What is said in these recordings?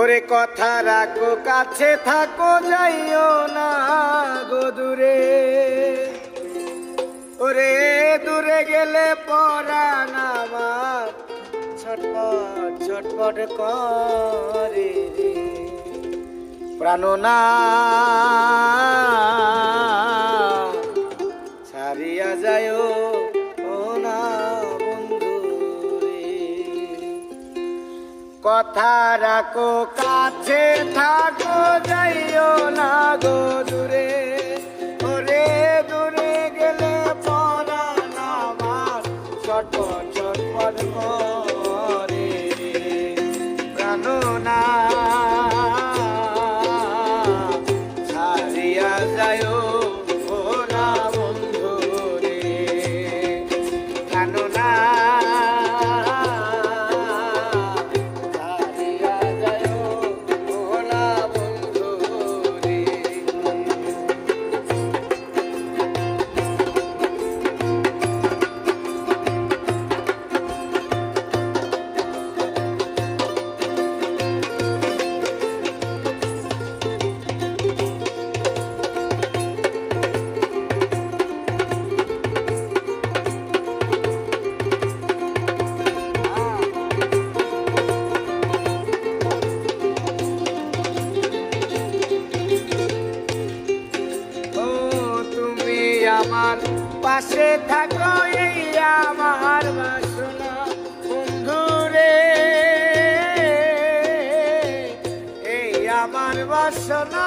ওরে কথা রাখো, কাছে থাকো, যাইও না গো দূরে। ওরে দূরে গেলে পরাণ আমার ছটপট ছটপট করে রে। প্রাণনা কথা রাখো কাছে থাকো। তুমি আমার পাশে থাকো এই আমার বাসনা। বন্ধুরে এই আমার বাসনা।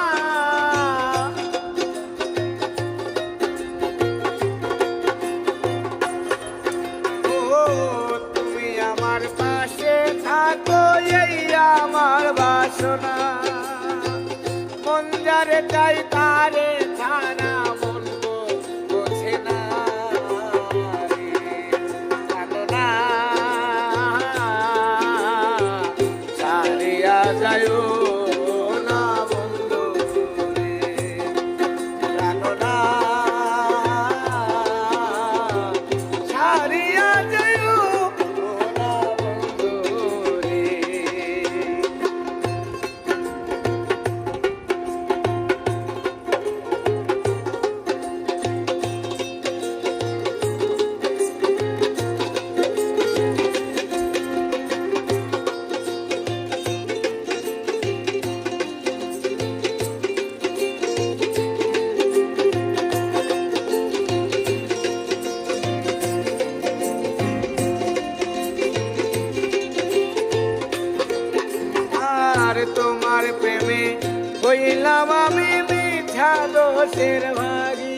হইলাম আমি মিঠা দোষের ভাগি।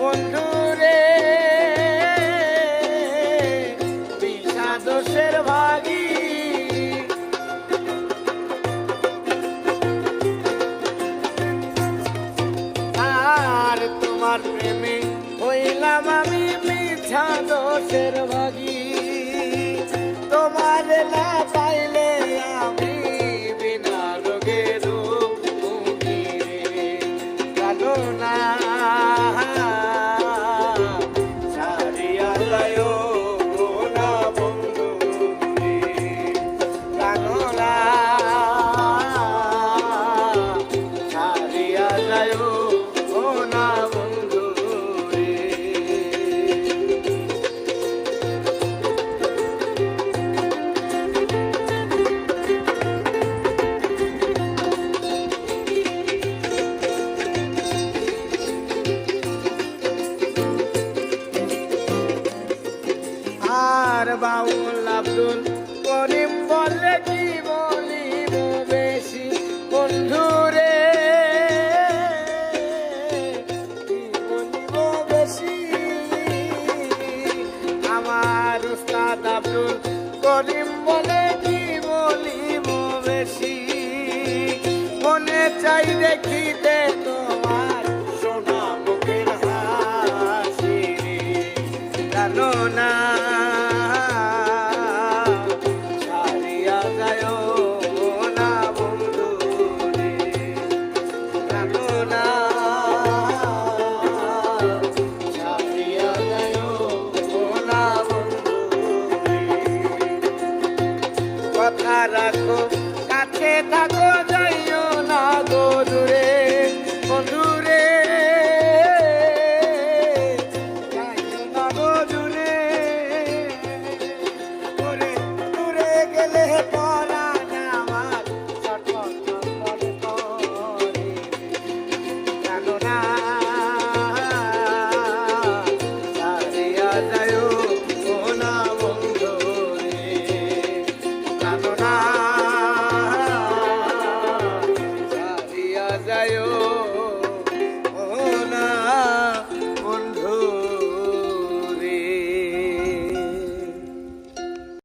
বন্ধু রে, মিঠা দোষের ভাগি। আর তোমার প্রেমে হইলাম আমি মিঠা দোষের ভাগি না। আব্দুল করিম বলে কি বলিব বেশি? বন্ধু রে বলিব বেশি? আমার উস্তাদ আব্দুল করিম বলে কি বলিব বেশি? মনে চাই দেখিতে তোমার সোনা মুখের হাসি। জানো না যায়